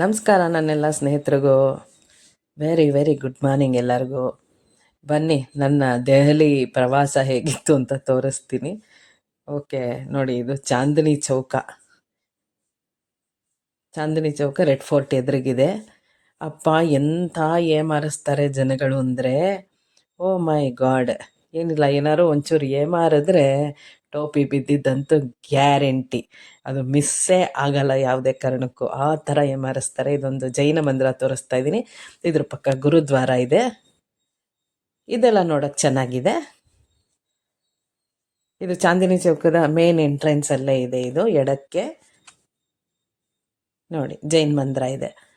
ನಮಸ್ಕಾರ ನನ್ನೆಲ್ಲ ಸ್ನೇಹಿತರಿಗೂ. ವೆರಿ ವೆರಿ ಗುಡ್ ಮಾರ್ನಿಂಗ್ ಎಲ್ಲರಿಗೂ. ಬನ್ನಿ, ನನ್ನ ದೆಹಲಿ ಪ್ರವಾಸ ಹೇಗಿತ್ತು ಅಂತ ತೋರಿಸ್ತೀನಿ. ಓಕೆ ನೋಡಿ, ಇದು ಚಾಂದಿನಿ ಚೌಕ. ಚಾಂದಿನಿ ಚೌಕ ರೆಡ್ ಫೋರ್ಟ್ ಎದುರಿಗಿದೆ. ಅಪ್ಪ, ಎಂಥ ಏಮಾರಿಸ್ತಾರೆ ಜನಗಳು ಅಂದರೆ ಓ ಮೈ ಗಾಡ್ ಏನಿಲ್ಲ ಏನಾದ್ರು ಒಂಚೂರು ಏಮಾರಿದ್ರೆ ಟೋಪಿ ಬಿದ್ದಿದ್ದಂತೂ ಗ್ಯಾರಂಟಿ. ಅದು ಮಿಸ್ಸೇ ಆಗಲ್ಲ ಯಾವುದೇ ಕಾರಣಕ್ಕೂ. ಆ ಥರ ಏಮಾರಿಸ್ತಾರೆ. ಇದೊಂದು ಜೈನ ಮಂದಿರ ತೋರಿಸ್ತಾ ಇದ್ದೀನಿ. ಇದ್ರ ಪಕ್ಕ ಗುರುದ್ವಾರ ಇದೆ. ಇದೆಲ್ಲ ನೋಡೋಕ್ಕೆ ಚೆನ್ನಾಗಿದೆ. ಇದು ಚಾಂದಿನಿ ಚೌಕದ ಮೇನ್ ಎಂಟ್ರೆನ್ಸ್ ಅಲ್ಲೇ ಇದೆ ಇದು, ಎಡಕ್ಕೆ. ನೋಡಿ, ಜೈನ್ ಮಂದಿರ ಇದೆ.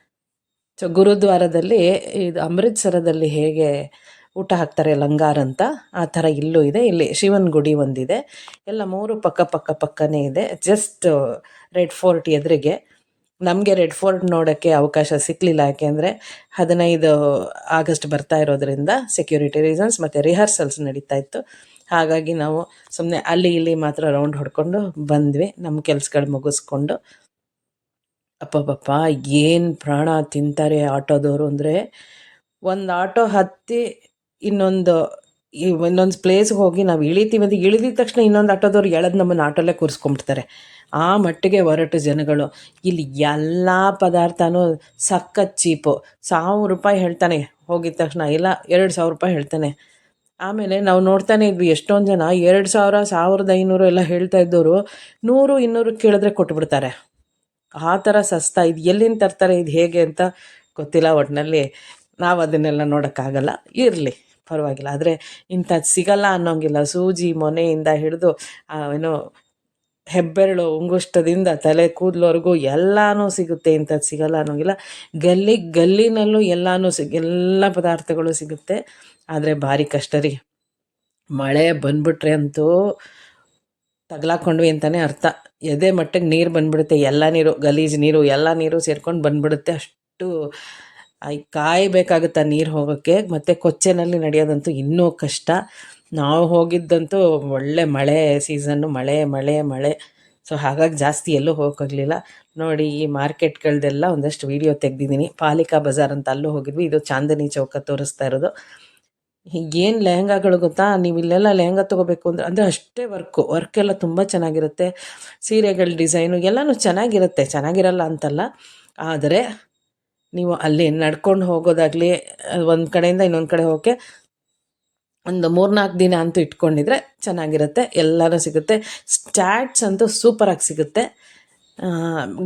ಸೊ, ಗುರುದ್ವಾರದಲ್ಲಿ ಇದು ಅಮೃತ್ಸರದಲ್ಲಿ ಹೇಗೆ ಊಟ ಹಾಕ್ತಾರೆ ಲಂಗಾರ್ ಅಂತ. ಆ ಥರ ಇಲ್ಲೂ ಇದೆ. ಇಲ್ಲಿ ಶಿವನ ಗುಡಿ ಒಂದಿದೆ. ಎಲ್ಲ ಮೂರು ಪಕ್ಕ ಪಕ್ಕ ಪಕ್ಕನೇ ಇದೆ. ಜಸ್ಟ್ ರೆಡ್ ಫೋರ್ಟ್ ಎದುರಿಗೆ. ನಮಗೆ ರೆಡ್ ಫೋರ್ಟ್ ನೋಡೋಕ್ಕೆ ಅವಕಾಶ ಸಿಕ್ಕಲಿಲ್ಲ ಯಾಕೆಂದರೆ ಹದಿನೈದು ಆಗಸ್ಟ್ ಬರ್ತಾ ಇರೋದ್ರಿಂದ ಸೆಕ್ಯೂರಿಟಿ ರೀಸನ್ಸ್ ಮತ್ತು ರಿಹರ್ಸಲ್ಸ್ ನಡೀತಾ ಇತ್ತು. ಹಾಗಾಗಿ ನಾವು ಸುಮ್ಮನೆ ಅಲ್ಲಿ ಇಲ್ಲಿ ಮಾತ್ರ ರೌಂಡ್ ಹೊಡ್ಕೊಂಡು ಬಂದ್ವಿ. ನಮ್ಮ ಕೆಲಸಗಳು ಮುಗಿಸ್ಕೊಂಡು. ಅಪ್ಪಪ್ಪ ಏನು ಪ್ರಾಣ ತಿಂತಾರೆ ಆಟೋದವರು ಅಂದರೆ ಒಂದು ಆಟೋ ಹತ್ತಿ ಇನ್ನೊಂದು ಇನ್ನೊಂದು ಪ್ಲೇಸ್ಗೆ ಹೋಗಿ ನಾವು ಇಳಿತೀವಿ ಅಂತ ಇಳಿದಿದ ತಕ್ಷಣ ಇನ್ನೊಂದು ಆಟೋದವ್ರು ಎಳೆದು ನಮ್ಮನ್ನು ಆಟೋಲ್ಲೇ ಕೂರಿಸ್ಕೊಂಬಿಡ್ತಾರೆ. ಆ ಮಟ್ಟಿಗೆ ಹೊರಟು ಜನಗಳು. ಇಲ್ಲಿ ಎಲ್ಲ ಪದಾರ್ಥನೂ ಸಖತ್ ಚೀಪು. ಸಾವಿರ ರೂಪಾಯಿ ಹೇಳ್ತಾನೆ. ಹೋಗಿದ ತಕ್ಷಣ ಇಲ್ಲ, ಎರಡು ಸಾವಿರ ರೂಪಾಯಿ ಹೇಳ್ತಾನೆ. ಆಮೇಲೆ ನಾವು ನೋಡ್ತಾನೆ ಇದ್ವಿ, ಎಷ್ಟೊಂದು ಜನ, ಎರಡು ಸಾವಿರ, ಸಾವಿರದ ಐನೂರು ಎಲ್ಲ ಹೇಳ್ತಾ ಇದ್ದವರು ನೂರು, ಇನ್ನೂರು ಕೇಳಿದ್ರೆ ಕೊಟ್ಬಿಡ್ತಾರೆ. ಆ ಥರ ಸಸ್ತಾ ಇದು ಎಲ್ಲಿಂದ ತರ್ತಾರೆ, ಇದು ಹೇಗೆ ಅಂತ ಗೊತ್ತಿಲ್ಲ ಒಟ್ಟಿನಲ್ಲಿ ನಾವು ಅದನ್ನೆಲ್ಲ ನೋಡೋಕ್ಕಾಗಲ್ಲ. ಇರಲಿ. ಪರವಾಗಿಲ್ಲ. ಆದರೆ ಇಂಥದ್ದು ಸಿಗಲ್ಲ ಅನ್ನೋಂಗಿಲ್ಲ. ಸೂಜಿ ಮೊನೆಯಿಂದ ಹಿಡಿದು ಏನು ಹೆಬ್ಬೆರಳು ಉಂಗುಷ್ಟದಿಂದ ತಲೆ ಕೂದಲವರೆಗೂ ಎಲ್ಲನೂ ಸಿಗುತ್ತೆ ಇಂಥದ್ದು ಸಿಗಲ್ಲ ಅನ್ನೋಂಗಿಲ್ಲ. ಗಲ್ಲಿ ಗಲ್ಲಿನಲ್ಲೂ ಎಲ್ಲನೂ ಸಿಗ ಎಲ್ಲ ಪದಾರ್ಥಗಳು ಸಿಗುತ್ತೆ. ಆದರೆ ಭಾರಿ ಕಷ್ಟ ರೀ. ಮಳೆ ಬಂದ್ಬಿಟ್ರೆ ಅಂತೂ ತಗ್ಲಾಕೊಂಡ್ವಿ ಅಂತಲೇ ಅರ್ಥ. ಎದೆ ಮಟ್ಟಿಗೆ ನೀರು ಬಂದ್ಬಿಡುತ್ತೆ. ಎಲ್ಲ ನೀರು, ಗಲೀಜು ನೀರು, ಎಲ್ಲ ನೀರು ಸೇರ್ಕೊಂಡು ಬಂದ್ಬಿಡುತ್ತೆ. ಅಷ್ಟು ಕಾಯಬೇಕಾಗುತ್ತೆ ನೀರು ಹೋಗೋಕ್ಕೆ, ಮತ್ತು ಕೊಚ್ಚೆನಲ್ಲಿ ನಡೆಯೋದಂತೂ ಇನ್ನೂ ಕಷ್ಟ. ನಾವು ಹೋಗಿದ್ದಂತೂ ಒಳ್ಳೆ ಮಳೆ ಸೀಸನ್ನು, ಮಳೆ ಮಳೆ ಮಳೆ. ಸೊ ಹಾಗಾಗಿ ಜಾಸ್ತಿ ಎಲ್ಲೂ ಹೋಗೋಕ್ಕಾಗಲಿಲ್ಲ. ನೋಡಿ, ಈ ಮಾರ್ಕೆಟ್ಗಳದ್ದೆಲ್ಲ ಒಂದಷ್ಟು ವೀಡಿಯೋ ತೆಗ್ದಿದ್ದೀನಿ. ಪಾಲಿಕಾ ಬಜಾರ್ ಅಂತ ಅಲ್ಲೂ ಹೋಗಿದ್ವಿ. ಇದು ಚಾಂದನಿ ಚೌಕ ತೋರಿಸ್ತಾ ಇರೋದು. ಏನು ಲೆಹಂಗಾಗಳು ಗೊತ್ತಾ? ನೀವು ಇಲ್ಲೆಲ್ಲ ಲೆಹಂಗಾ ತೊಗೋಬೇಕು ಅಂದರೆ ಅಂದರೆ ಅಷ್ಟೇ ವರ್ಕು. ವರ್ಕೆಲ್ಲ ತುಂಬ ಚೆನ್ನಾಗಿರುತ್ತೆ. ಸೀರೆಗಳ ಡಿಸೈನು ಎಲ್ಲನೂ ಚೆನ್ನಾಗಿರುತ್ತೆ. ಚೆನ್ನಾಗಿರಲ್ಲ ಅಂತಲ್ಲ. ಆದರೆ ನೀವು ಅಲ್ಲಿ ನಡ್ಕೊಂಡು ಹೋಗೋದಾಗಲಿ ಒಂದು ಕಡೆಯಿಂದ ಇನ್ನೊಂದು ಕಡೆ ಹೋಗೋಕ್ಕೆ ಒಂದು ಮೂರ್ನಾಲ್ಕು ದಿನ ಅಂತೂ ಇಟ್ಕೊಂಡಿದ್ರೆ ಚೆನ್ನಾಗಿರುತ್ತೆ, ಎಲ್ಲನೂ ಸಿಗುತ್ತೆ. ಚಾಟ್ಸ್ ಅಂತೂ ಸೂಪರಾಗಿ ಸಿಗುತ್ತೆ.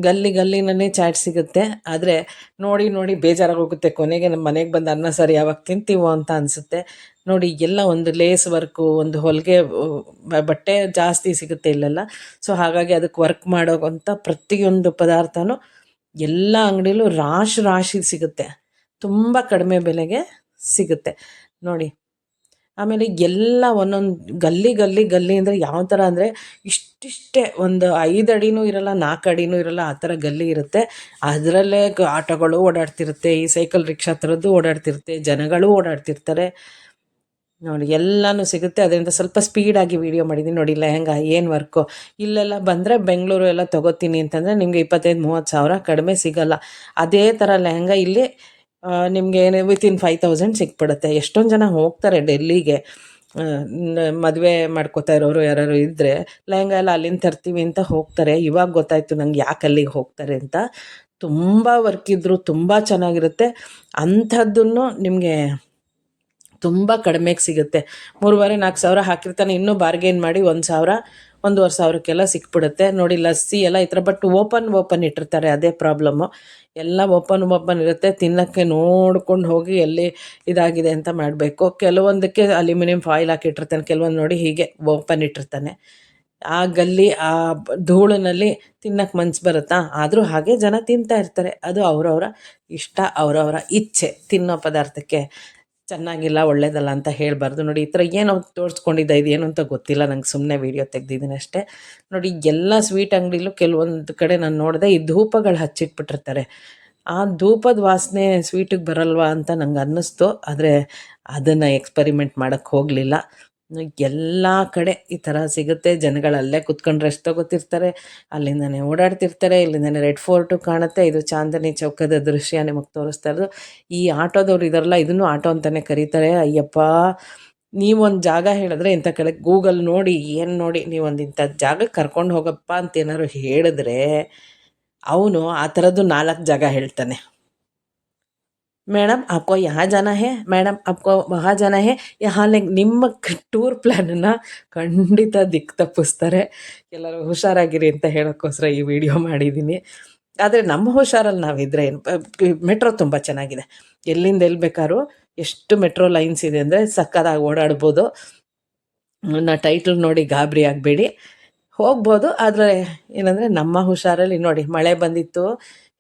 ಗಲ್ಲಿ ಗಲ್ಲಿನೇ ಚಾಟ್ ಸಿಗುತ್ತೆ. ಆದರೆ ನೋಡಿ ನೋಡಿ ಬೇಜಾರಾಗಿ ಹೋಗುತ್ತೆ. ಕೊನೆಗೆ ನಮ್ಮ ಮನೆಗೆ ಬಂದು ಅನ್ನ, ಸರಿ ಯಾವಾಗ ತಿಂತೀವೋ ಅಂತ ಅನಿಸುತ್ತೆ. ನೋಡಿ, ಎಲ್ಲ ಒಂದು ಲೇಸ್ ವರ್ಕು ಒಂದು ಹೊಲಿಗೆ ಬಟ್ಟೆ ಜಾಸ್ತಿ ಸಿಗುತ್ತೆ ಇಲ್ಲೆಲ್ಲ. ಸೊ ಹಾಗಾಗಿ ಅದಕ್ಕೆ ವರ್ಕ್ ಮಾಡೋವಂಥ ಪ್ರತಿಯೊಂದು ಪದಾರ್ಥನೂ ಎಲ್ಲ ಅಂಗಡಿಲೂ ರಾಶಿ ರಾಶಿ ಸಿಗುತ್ತೆ. ತುಂಬ ಕಡಿಮೆ ಬೆಲೆಗೆ ಸಿಗುತ್ತೆ. ನೋಡಿ, ಆಮೇಲೆ ಎಲ್ಲ ಒಂದೊಂದು ಗಲ್ಲಿ ಗಲ್ಲಿ ಗಲ್ಲಿ ಅಂದರೆ ಯಾವ ಥರ ಅಂದರೆ ಇಷ್ಟಿಷ್ಟೇ ಒಂದು ಐದು ಅಡಿನೂ ಇರಲ್ಲ, ನಾಲ್ಕು ಅಡಿನೂ ಇರಲ್ಲ, ಆ ಥರ ಗಲ್ಲಿ ಇರುತ್ತೆ. ಅದರಲ್ಲೇ ಆಟೋಗಳು ಓಡಾಡ್ತಿರುತ್ತೆ, ಈ ಸೈಕಲ್ ರಿಕ್ಷಾ ಥರದ್ದು ಓಡಾಡ್ತಿರುತ್ತೆ, ಜನಗಳು ಓಡಾಡ್ತಿರ್ತಾರೆ. ನೋಡಿ, ಎಲ್ಲನೂ ಸಿಗುತ್ತೆ. ಅದರಿಂದ ಸ್ವಲ್ಪ ಸ್ಪೀಡಾಗಿ ವೀಡಿಯೋ ಮಾಡಿದ್ದೀನಿ ನೋಡಿ ಲೆಹಂಗ ಏನು ವರ್ಕು ಇಲ್ಲೆಲ್ಲ ಬಂದರೆ ಬೆಂಗಳೂರು ಎಲ್ಲ ತೊಗೋತೀನಿ ಅಂತಂದರೆ ನಿಮಗೆ ಇಪ್ಪತ್ತೈದು, ಮೂವತ್ತು ಸಾವಿರ ಕಡಿಮೆ ಸಿಗಲ್ಲ. ಅದೇ ಥರ ಲೆಹಂಗ ಇಲ್ಲಿ ನಿಮಗೆ ವಿತಿನ್ ಫೈವ್ ತೌಸಂಡ್ ಸಿಕ್ಬಿಡುತ್ತೆ. ಎಷ್ಟೊಂದು ಜನ ಹೋಗ್ತಾರೆ ಡೆಲ್ಲಿಗೆ. ಮದುವೆ ಮಾಡ್ಕೋತಾ ಇರೋರು ಯಾರು ಇದ್ದರೆ ಲೆಹಂಗ ಎಲ್ಲ ಅಲ್ಲಿಂದ ತರ್ತೀವಿ ಅಂತ ಹೋಗ್ತಾರೆ. ಇವಾಗ ಗೊತ್ತಾಯಿತು ನಂಗೆ ಯಾಕೆ ಅಲ್ಲಿಗೆ ಹೋಗ್ತಾರೆ ಅಂತ. ತುಂಬ ವರ್ಕ್ ಇದ್ರು, ತುಂಬ ಚೆನ್ನಾಗಿರುತ್ತೆ. ಅಂಥದ್ದನ್ನು ನಿಮಗೆ ತುಂಬ ಕಡಿಮೆಗೆ ಸಿಗುತ್ತೆ. ಮೂರುವರೆ ನಾಲ್ಕು ಸಾವಿರ ಹಾಕಿರ್ತಾನೆ ಇನ್ನೂ ಬಾರ್ಗೇನ್ ಮಾಡಿ ಒಂದು ಸಾವಿರ, ಒಂದೂವರೆ ಸಾವಿರಕ್ಕೆಲ್ಲ ಸಿಕ್ಬಿಡುತ್ತೆ. ನೋಡಿ ಲಸ್ಸಿ ಎಲ್ಲ ಈ ಥರ ಬಟ್ ಓಪನ್ ಓಪನ್ ಇಟ್ಟಿರ್ತಾರೆ ಅದೇ ಪ್ರಾಬ್ಲಮ್ಮು ಎಲ್ಲ ಓಪನ್ ಓಪನ್ ಇರುತ್ತೆ. ತಿನ್ನೋಕ್ಕೆ ನೋಡ್ಕೊಂಡು ಹೋಗಿ ಎಲ್ಲಿ ಇದಾಗಿದೆ ಅಂತ ಮಾಡಬೇಕು. ಕೆಲವೊಂದಕ್ಕೆ ಅಲ್ಯೂಮಿನಿಯಂ ಫಾಯಿಲ್ ಹಾಕಿಟ್ಟಿರ್ತಾನೆ ಕೆಲವೊಂದು ನೋಡಿ ಹೀಗೆ ಓಪನ್ ಇಟ್ಟಿರ್ತಾನೆ. ಆ ಗಲ್ಲಿ, ಆ ಧೂಳಿನಲ್ಲಿ ತಿನ್ನಕ್ಕೆ ಮನ್ಸು ಬರುತ್ತಾ? ಆದರೂ ಹಾಗೆ ಜನ ತಿಂತಾ ಇರ್ತಾರೆ. ಅದು ಅವರವರ ಇಷ್ಟ, ಅವರವರ ಇಚ್ಛೆ ತಿನ್ನೋ ಪದಾರ್ಥಕ್ಕೆ. ಚೆನ್ನಾಗಿಲ್ಲ, ಒಳ್ಳೇದಲ್ಲ ಅಂತ ಹೇಳಬಾರ್ದು. ನೋಡಿ, ಈ ಥರ ಏನೋ ತೋರಿಸ್ಕೊಂಡಿದ್ದ ಇದು ಏನು ಅಂತ ಗೊತ್ತಿಲ್ಲ. ನಂಗೆ ಸುಮ್ಮನೆ ವೀಡಿಯೋ ತೆಗ್ದಿದ್ದೀನಿ ಅಷ್ಟೇ. ನೋಡಿ, ಎಲ್ಲ ಸ್ವೀಟ್ ಅಂಗಡಿಲೂ ಕೆಲವೊಂದು ಕಡೆ ನಾನು ನೋಡಿದೆ, ಈ ಧೂಪಗಳು ಹಚ್ಚಿಟ್ಬಿಟ್ಟಿರ್ತಾರೆ. ಆ ಧೂಪದ ವಾಸನೆ ಸ್ವೀಟಿಗೆ ಬರಲ್ವಾ ಅಂತ ನಂಗೆ ಅನ್ನಿಸ್ತು. ಆದರೆ ಅದನ್ನು ಎಕ್ಸ್ಪರಿಮೆಂಟ್ ಮಾಡೋಕ್ಕೆ ಹೋಗಲಿಲ್ಲ. ಎಲ್ಲ ಕಡೆ ಈ ಥರ ಸಿಗುತ್ತೆ. ಜನಗಳು ಅಲ್ಲೇ ಕುತ್ಕೊಂಡು ರೆಸ್ಟ್ ತಗೋತಿರ್ತಾರೆ ಅಲ್ಲಿಂದನೇ ಓಡಾಡ್ತಿರ್ತಾರೆ. ಇಲ್ಲಿಂದನೇ ರೆಡ್ ಫೋರ್ಟು ಕಾಣುತ್ತೆ. ಇದು ಚಾಂದನಿ ಚೌಕದ ದೃಶ್ಯ ನಿಮಗೆ ತೋರಿಸ್ತಾ ಇರೋದು. ಈ ಆಟೋದವ್ರು ಇದರಲ್ಲ, ಇದನ್ನು ಆಟೋ ಅಂತಲೇ ಕರೀತಾರೆ. ಅಯ್ಯಪ್ಪ, ನೀವೊಂದು ಜಾಗ ಹೇಳಿದ್ರೆ ಇಂಥ ಕಡೆ ಗೂಗಲ್ ನೋಡಿ, ಏನು ನೋಡಿ, ನೀವೊಂದು ಇಂಥ ಜಾಗಕ್ಕೆ ಕರ್ಕೊಂಡು ಹೋಗಪ್ಪ ಅಂತ ಏನಾದ್ರು ಹೇಳಿದ್ರೆ, ಅವನು ಆ ಥರದ್ದು ನಾಲ್ಕು ಜಾಗ ಹೇಳ್ತಾನೆ. ಮೇಡಮ್ ಆಪ್ಕೊ ಯಾ ಜನ ಹೇ, ಮೇಡಮ್ ಆಪ್ಕೊ ವಹ ಜನ ಹೇ. ಯಾ ಲೈಕ್ ನಿಮ್ಮ ಟೂರ್ ಪ್ಲ್ಯಾನನ್ನು ಖಂಡಿತ ದಿಕ್ ತಪ್ಪಿಸ್ತಾರೆ. ಎಲ್ಲರೂ ಹುಷಾರಾಗಿರಿ ಅಂತ ಹೇಳೋಕ್ಕೋಸ್ಕರ ಈ ವಿಡಿಯೋ ಮಾಡಿದ್ದೀನಿ. ಆದರೆ ನಮ್ಮ ಹುಷಾರಲ್ಲಿ ನಾವಿದ್ರೆ ಏನು? ಮೆಟ್ರೋ ತುಂಬ ಚೆನ್ನಾಗಿದೆ. ಎಲ್ಲಿಂದ ಎಲ್ಲಿ ಬೇಕಾದ್ರೂ ಎಷ್ಟು ಮೆಟ್ರೋ ಲೈನ್ಸ್ ಇದೆ ಅಂದರೆ ಸಕ್ಕತ್ತಾಗಿ ಓಡಾಡ್ಬೋದು. ನಾ ಟೈಟ್ಲ್ ನೋಡಿ ಗಾಬರಿ ಆಗಬೇಡಿ. ಹೋಗ್ಬೋದು, ಆದರೆ ಏನಂದರೆ ನಮ್ಮ ಹುಷಾರಲ್ಲಿ ನೋಡಿ ಮಳೆ ಬಂದಿತ್ತು.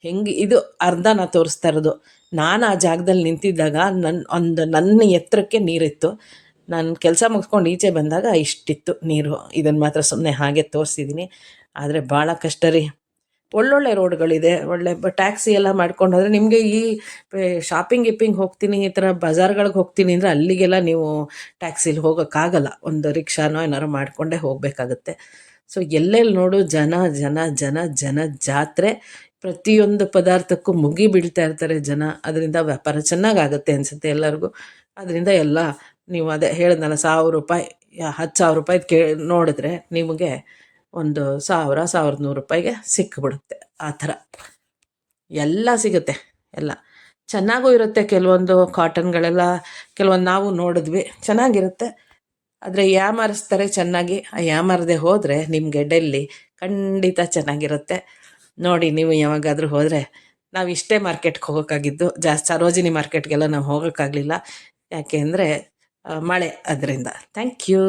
ಹೆಂಗೆ ಇದು ಅರ್ಧ ನಾ ತೋರಿಸ್ತಾ ಇರೋದು. ನಾನು ಆ ಜಾಗದಲ್ಲಿ ನಿಂತಿದ್ದಾಗ ನನ್ನ ಒಂದು ನನ್ನ ಎತ್ತರಕ್ಕೆ ನೀರಿತ್ತು. ನಾನು ಕೆಲಸ ಮುಗಿಸ್ಕೊಂಡು ಈಚೆ ಬಂದಾಗ ಇಷ್ಟಿತ್ತು ನೀರು. ಇದನ್ನು ಮಾತ್ರ ಸುಮ್ಮನೆ ಹಾಗೆ ತೋರಿಸಿದ್ದೀನಿ ಆದರೆ ಭಾಳ ಕಷ್ಟ ರೀ. ಒಳ್ಳೊಳ್ಳೆ ರೋಡ್ಗಳಿದೆ, ಒಳ್ಳೆ ಟ್ಯಾಕ್ಸಿ ಎಲ್ಲ ಮಾಡ್ಕೊಂಡು ನಿಮಗೆ ಈ ಶಾಪಿಂಗ್ ಗಿಪ್ಪಿಂಗ್ ಹೋಗ್ತೀನಿ, ಈ ಥರ ಬಜಾರ್ಗಳಿಗೆ ಹೋಗ್ತೀನಿ ಅಂದರೆ ಅಲ್ಲಿಗೆಲ್ಲ ನೀವು ಟ್ಯಾಕ್ಸಿಲಿ ಹೋಗೋಕ್ಕಾಗಲ್ಲ. ಒಂದು ರಿಕ್ಷಾನೋ ಏನಾರು ಮಾಡಿಕೊಂಡೇ ಹೋಗಬೇಕಾಗುತ್ತೆ. ಸೊ ಎಲ್ಲೆಲ್ಲಿ ನೋಡು ಜನ ಜನ ಜನ ಜನ ಜಾತ್ರೆ. ಪ್ರತಿಯೊಂದು ಪದಾರ್ಥಕ್ಕೂ ಮುಗಿ ಬೀಳ್ತಾ ಇರ್ತಾರೆ ಜನ. ಅದರಿಂದ ವ್ಯಾಪಾರ ಚೆನ್ನಾಗಾಗತ್ತೆ ಅನಿಸುತ್ತೆ ಎಲ್ಲರಿಗೂ. ಅದರಿಂದ ಎಲ್ಲ ನೀವು ಅದೇ ಹೇಳಿದ್ನಲ್ಲ, ಸಾವಿರ ರೂಪಾಯಿ ಹತ್ತು ಸಾವಿರ ರೂಪಾಯಿ ಕೇ ನೋಡಿದ್ರೆ ನಿಮಗೆ ಒಂದು ಸಾವಿರ, ಸಾವಿರದ ನೂರು ರೂಪಾಯಿಗೆ ಸಿಕ್ಕಿಬಿಡುತ್ತೆ ಆ ಥರ. ಎಲ್ಲ ಸಿಗುತ್ತೆ, ಎಲ್ಲ. ಚೆನ್ನಾಗೂ ಇರುತ್ತೆ ಕೆಲವೊಂದು ಕಾಟನ್ಗಳೆಲ್ಲ. ಕೆಲವೊಂದು ನಾವು ನೋಡಿದ್ವಿ, ಚೆನ್ನಾಗಿರುತ್ತೆ. ಆದರೆ ಯಾಮಾರಿಸ್ತಾರೆ ಚೆನ್ನಾಗಿ, ಆ ಯಾಮಾರದೆ ಹೋದರೆ ನಿಮಗೆ ಡೆಲ್ಲಿ ಖಂಡಿತ ಚೆನ್ನಾಗಿರುತ್ತೆ. ನೋಡಿ, ನೀವು ಯಾವಾಗಾದರೂ ಹೋದರೆ ನಾವು ಇಷ್ಟೇ ಮಾರ್ಕೆಟ್ಗೆ ಹೋಗೋಕ್ಕಾಗಿದ್ದು ಜಾಸ್ತಿ ಸರೋಜಿನಿ ಮಾರ್ಕೆಟ್ಗೆಲ್ಲ ನಾವು ಹೋಗೋಕ್ಕಾಗಲಿಲ್ಲ ಯಾಕೆ ಅಂದರೆ ಮಳೆ ಅದರಿಂದ. Thank you